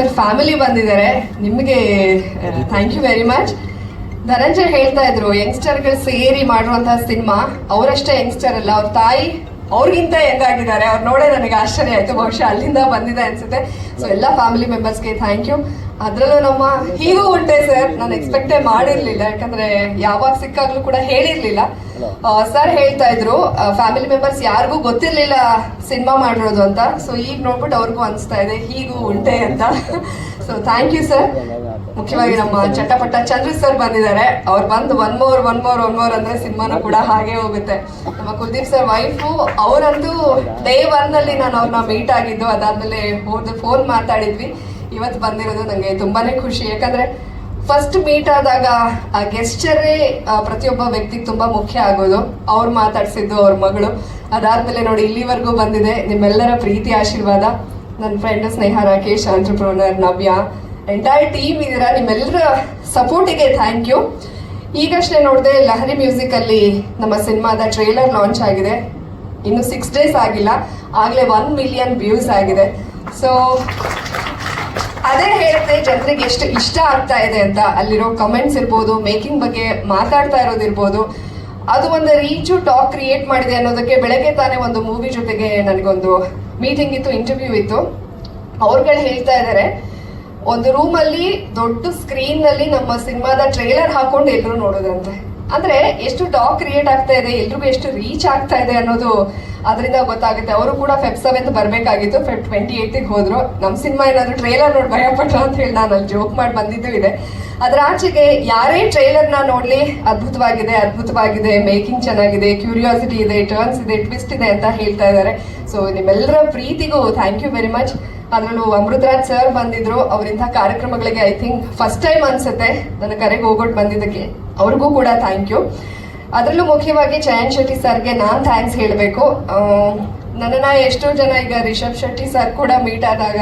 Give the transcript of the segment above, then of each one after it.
Family ಬಂದಿದ್ದಾರೆ. ನಿಮಗೆ thank you very much Dhananjay ಹೇಳ್ತಾ ಇದ್ರು ಯಂಗ್ಸ್ಟರ್ಗಳು ಸೇರಿ ಮಾಡುವಂತಹ ಸಿನಿಮಾ ಅವರಷ್ಟೇ ಯಂಗ್ಸ್ಟರ್ ಅಲ್ಲ, ಅವ್ರ ತಾಯಿ ಅವ್ರಿಗಿಂತ ಹೆಂಗಾಗಿದ್ದಾರೆ ಅವ್ರು ನೋಡೇ ನನಗೆ ಆಶ್ಚರ್ಯ ಆಯ್ತು. ಬಹುಶಃ ಅಲ್ಲಿಂದ ಬಂದಿದೆ ಅನ್ಸುತ್ತೆ. ಸೊ ಎಲ್ಲ ಫ್ಯಾಮಿಲಿ ಮೆಂಬರ್ಸ್ಗೆ ಥ್ಯಾಂಕ್ ಯು ಅದ್ರಲ್ಲೂ ನಮ್ಮ ಹೀಗೂ ಉಂಟೆ ಸರ್. ನಾನು ಎಕ್ಸ್ಪೆಕ್ಟೇ ಮಾಡಿರ್ಲಿಲ್ಲ, ಯಾಕಂದ್ರೆ ಯಾವಾಗ ಸಿಕ್ಕಾಗ್ಲೂ ಕೂಡ ಹೇಳಿರ್ಲಿಲ್ಲ. ಸರ್ ಹೇಳ್ತಾ ಇದ್ರು ಫ್ಯಾಮಿಲಿ ಮೆಂಬರ್ಸ್ ಯಾರಿಗೂ ಗೊತ್ತಿರ್ಲಿಲ್ಲ ಸಿನಿಮಾ ಮಾಡಿರೋದು ಅಂತ. ಸೊ ಈಗ ನೋಡ್ಬಿಟ್ಟು ಅವ್ರಿಗೂ ಅನಿಸ್ತಾ ಇದೆ, ಹೀಗೂ ಉಂಟೆ ಅಂತ. ಸೊ ಥ್ಯಾಂಕ್ ಯು ಸರ್ ಮುಖ್ಯವಾಗಿ ನಮ್ಮ ಚಟ್ಟಪಟ್ಟ ಚಂದ್ರ ಸರ್ ಬಂದಿದ್ದಾರೆ. ಅವ್ರು ಬಂದು one more one more one more ಅಂದ್ರೆ ಸಿನಿಮಾನು ಕೂಡ ಹಾಗೆ ಹೋಗುತ್ತೆ. ನಮ್ಮ ಕುಲ್ದೀಪ್ ಸರ್ ವೈಫು ಅವರಂತೂ ಡೇ ಒನ್ ಅಲ್ಲಿ ನಾನು ಅವ್ರನ್ನ ಮೀಟ್ ಆಗಿದ್ದು, ಅದಾದ್ಮೇಲೆ ಹೋದ ಫೋನ್ ಮಾತಾಡಿದ್ವಿ. ಇವತ್ತು ಬಂದಿರೋದು ನನಗೆ ತುಂಬಾನೇ ಖುಷಿ. ಯಾಕಂದ್ರೆ ಫಸ್ಟ್ ಮೀಟ್ ಆದಾಗ ಆ ಗೆಸ್ಟರೇ ಪ್ರತಿಯೊಬ್ಬ ವ್ಯಕ್ತಿಗೆ ತುಂಬಾ ಮುಖ್ಯ ಆಗೋದು. ಅವ್ರು ಮಾತಾಡ್ಸಿದ್ದು, ಅವ್ರ ಮಗಳು. ಅದಾದ್ಮೇಲೆ ನೋಡಿ, ಇಲ್ಲಿವರೆಗೂ ಬಂದಿದೆ ನಿಮ್ಮೆಲ್ಲರ ಪ್ರೀತಿ ಆಶೀರ್ವಾದ. ನನ್ನ friend Sneha Rakesh entrepreneur Navya. Entire team ಇದ್ದೀರಾ ನಿಮ್ಮೆಲ್ಲರ ಸಪೋರ್ಟಿಗೆ ಥ್ಯಾಂಕ್ ಯು ಈಗಷ್ಟೇ ನೋಡಿದೆ ಲಹರಿ ಮ್ಯೂಸಿಕ್ ಅಲ್ಲಿ ನಮ್ಮ ಸಿನಿಮಾದ ಟ್ರೇಲರ್ ಲಾಂಚ್ ಆಗಿದೆ. ಇನ್ನು ಸಿಕ್ಸ್ ಡೇಸ್ ಆಗಿಲ್ಲ. ಆಗಲೇ ಒನ್ ಮಿಲಿಯನ್ ವ್ಯೂಸ್ ಆಗಿದೆ. ಸೊ ಅದೇ ಹೇಳ್ತೆ ಜನರಿಗೆ ಎಷ್ಟು ಇಷ್ಟ ಆಗ್ತಾ ಇದೆ ಅಂತ ಅಲ್ಲಿರೋ ಕಮೆಂಟ್ಸ್ ಇರ್ಬೋದು ಮೇಕಿಂಗ್ ಬಗ್ಗೆ ಮಾತಾಡ್ತಾ ಇರೋದಿರ್ಬೋದು ಅದು ಒಂದು ರೀಚು ಟಾಕ್ ಕ್ರಿಯೇಟ್ ಮಾಡಿದೆ ಅನ್ನೋದಕ್ಕೆ ಬೆಳಗ್ಗೆ ತಾನೇ ಒಂದು ಮೂವಿ ಜೊತೆಗೆ ನನಗೊಂದು ಮೀಟಿಂಗ್ ಇತ್ತು ಇಂಟರ್ವ್ಯೂ ಇತ್ತು. ಅವ್ರುಗಳು ಹೇಳ್ತಾ ಇದ್ದಾರೆ ಒಂದು ರೂಮಲ್ಲಿ ದೊಡ್ಡ ಸ್ಕ್ರೀನ್ನಲ್ಲಿ ನಮ್ಮ ಸಿನಿಮಾದ ಟ್ರೈಲರ್ ಹಾಕೊಂಡು ಎಲ್ಲರೂ ನೋಡೋದಂತೆ. ಅಂದ್ರೆ ಎಷ್ಟು ಟಾಕ್ ಕ್ರಿಯೇಟ್ ಆಗ್ತಾ ಇದೆ, ಎಲ್ರಿಗೂ ಎಷ್ಟು ರೀಚ್ ಆಗ್ತಾ ಇದೆ ಅನ್ನೋದು ಅದರಿಂದ ಗೊತ್ತಾಗುತ್ತೆ. ಅವರು ಕೂಡ ಫೆಬ್ ಸೆವೆಂತ್ ಬರಬೇಕಾಗಿತ್ತು. ಫೆಬ್ ಟ್ವೆಂಟಿ ಏಯ್ಟಿಗೆ ಹೋದ್ರು. ನಮ್ಮ ಸಿನಿಮಾ ಏನಾದ್ರು ಟ್ರೇಲರ್ ನೋಡಿ ಭಯಪಟ್ರ ಅಂತ ಹೇಳಿ ನಾನು ಅಲ್ಲಿ ಜೋಕ್ ಮಾಡಿ ಬಂದಿದ್ದು ಇದೆ. ಅದರ ಆಚೆಗೆ ಯಾರೇ ಟ್ರೈಲರ್ನ ನೋಡಲಿ, ಅದ್ಭುತವಾಗಿದೆ ಅದ್ಭುತವಾಗಿದೆ ಮೇಕಿಂಗ್ ಚೆನ್ನಾಗಿದೆ ಕ್ಯೂರಿಯಾಸಿಟಿ ಇದೆ ಟರ್ನ್ಸ್ ಇದೆ ಟ್ವಿಸ್ಟ್ ಇದೆ ಅಂತ ಹೇಳ್ತಾ ಇದ್ದಾರೆ. ಸೊ ನಿಮ್ಮೆಲ್ಲರ ಪ್ರೀತಿಗೂ ಥ್ಯಾಂಕ್ ಯು ವೆರಿ ಮಚ್ ಅದರಲ್ಲೂ ಅಮೃತರಾಜ್ ಸರ್ ಬಂದಿದ್ರು. ಅವರಿಂಥ ಕಾರ್ಯಕ್ರಮಗಳಿಗೆ ಐ ಥಿಂಕ್ ಫಸ್ಟ್ ಟೈಮ್ ಅನ್ಸುತ್ತೆ. ನನ್ನ ಕರೆಗೆ ಹೋಗೋಟ್ ಬಂದಿದ್ದಕ್ಕೆ. ಅವ್ರಿಗೂ ಕೂಡ ಥ್ಯಾಂಕ್ ಯು ಅದರಲ್ಲೂ ಮುಖ್ಯವಾಗಿ ಚಯನ್ ಶೆಟ್ಟಿ ಸರ್ಗೆ ನಾನು ಥ್ಯಾಂಕ್ಸ್ ಹೇಳಬೇಕು. ನನ್ನನ್ನು ಎಷ್ಟೋ ಜನ ಈಗ ರಿಷಬ್ ಶೆಟ್ಟಿ ಸರ್ ಕೂಡ ಮೀಟ್ ಆದಾಗ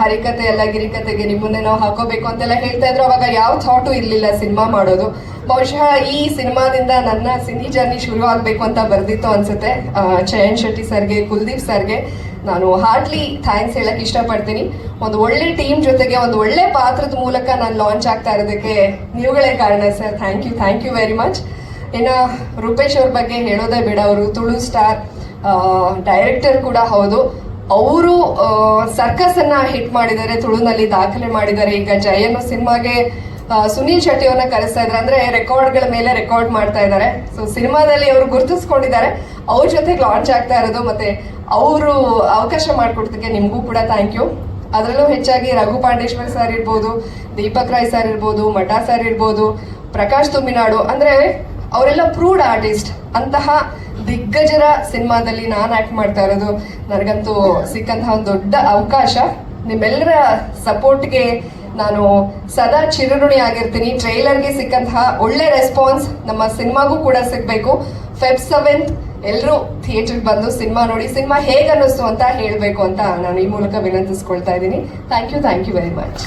ಹರಿಕತೆ ಎಲ್ಲ ಗಿರಿಕತೆಗೆ ನಿಮ್ಮನ್ನೇ ನಾವು ಹಾಕೋಬೇಕು ಅಂತೆಲ್ಲ ಹೇಳ್ತಾ ಇದ್ರು. ಅವಾಗ ಯಾವ ಥಾಟು ಇರಲಿಲ್ಲ ಸಿನಿಮಾ ಮಾಡೋದು. ಬಹುಶಃ ಈ ಸಿನಿಮಾದಿಂದ ನನ್ನ ಸಿನಿ ಜರ್ನಿ ಶುರು ಆಗಬೇಕು ಅಂತ ಬರ್ದಿತ್ತು ಅನ್ಸುತ್ತೆ. ಚಯನ್ ಶೆಟ್ಟಿ ಸರ್ಗೆ, ಕುಲ್ದೀಪ್ ಸರ್ಗೆ. ನಾನು ಹಾರ್ಟ್ಲಿ ಥ್ಯಾಂಕ್ಸ್ ಹೇಳಕ್ ಇಷ್ಟಪಡ್ತೀನಿ. ಒಂದು ಒಳ್ಳೆ ಟೀಮ್ ಜೊತೆಗೆ ಒಂದು ಒಳ್ಳೆ ಪಾತ್ರದ ಮೂಲಕ ನಾನು ಲಾಂಚ್ ಆಗ್ತಾ ಇರೋದಕ್ಕೆ ನೀವುಗಳೇ ಕಾರಣ sir thank you thank you very much ಇನ್ನ ರೂಪೇಶ್ ಅವ್ರ ಬಗ್ಗೆ ಹೇಳೋದೇ ಬೇಡ. ಅವರು ತುಳು ಸ್ಟಾರ್ ಡೈರೆಕ್ಟರ್ ಕೂಡ ಹೌದು. ಅವರು ಸರ್ಕಸ್ ಅನ್ನ ಹಿಟ್ ಮಾಡಿದ್ದಾರೆ ತುಳುನಲ್ಲಿ ದಾಖಲೆ ಮಾಡಿದ್ದಾರೆ. ಈಗ ಜಯನು ಸಿನಿಮಾಗೆ ಸುನೀಲ್ ಶೆಟ್ಟಿ ಅವ್ರನ್ನ ಕರೆಸ್ತಾ ಇದ್ದಾರೆ. ಅಂದ್ರೆ ರೆಕಾರ್ಡ್ಗಳ ಮೇಲೆ ರೆಕಾರ್ಡ್ ಮಾಡ್ತಾ ಇದ್ದಾರೆ. ಸೊ ಸಿನಿಮಾದಲ್ಲಿ ಅವರು ಗುರುತಿಸ್ಕೊಂಡಿದ್ದಾರೆ. ಅವ್ರ ಜೊತೆ ಲಾಂಚ್ ಆಗ್ತಾ ಇರೋದು ಮತ್ತೆ ಅವರು ಅವಕಾಶ ಮಾಡಿಕೊಡ್ತಕ್ಕೆ ನಿಮಗೂ ಕೂಡ ಥ್ಯಾಂಕ್ ಯು ಅದರಲ್ಲೂ ಹೆಚ್ಚಾಗಿ ರಘು ಪಾಂಡೇಶ್ವರ್ ಸರ್ ಇರ್ಬೋದು, ದೀಪಕ್ ರಾಯ್ ಸರ್ ಇರ್ಬೋದು, ಮಠಾ ಸರ್ ಇರ್ಬೋದು, ಪ್ರಕಾಶ್ ತುಮ್ಮಿನಾಡು ಅಂದ್ರೆ ಅವರೆಲ್ಲ ಪ್ರೂಡ್ ಆರ್ಟಿಸ್ಟ್. ಅಂತಹ ದಿಗ್ಗಜರ ಸಿನಿಮಾದಲ್ಲಿ ನಾನು ಆಕ್ಟ್ ಮಾಡ್ತಾ ಇರೋದು ನನಗಂತೂ ಸಿಕ್ಕಂತಹ ಒಂದು ದೊಡ್ಡ ಅವಕಾಶ. ನಿಮ್ಮೆಲ್ಲರ ಸಪೋರ್ಟ್ಗೆ ನಾನು ಸದಾ ಚಿರಋಣಿ ಆಗಿರ್ತೀನಿ. ಟ್ರೈಲರ್ಗೆ ಸಿಕ್ಕಂತಹ ಒಳ್ಳೆ ರೆಸ್ಪಾನ್ಸ್ ನಮ್ಮ ಸಿನಿಮಾಗೂ ಕೂಡ ಸಿಗಬೇಕು. ಫೆಬ್ ಸೆವೆಂತ್ ಎಲ್ಲರೂ ಥಿಯೇಟರ್ಗೆ ಬಂದು ಸಿನಿಮಾ ನೋಡಿ, ಸಿನಿಮಾ ಹೇಗೆ ಅನ್ನಿಸ್ತು ಅಂತ ಹೇಳಬೇಕು ಅಂತ ನಾನು ಈ ಮೂಲಕ ವಿನಂತಿಸ್ಕೊಳ್ತಾ ಇದ್ದೀನಿ. Thank you thank you very much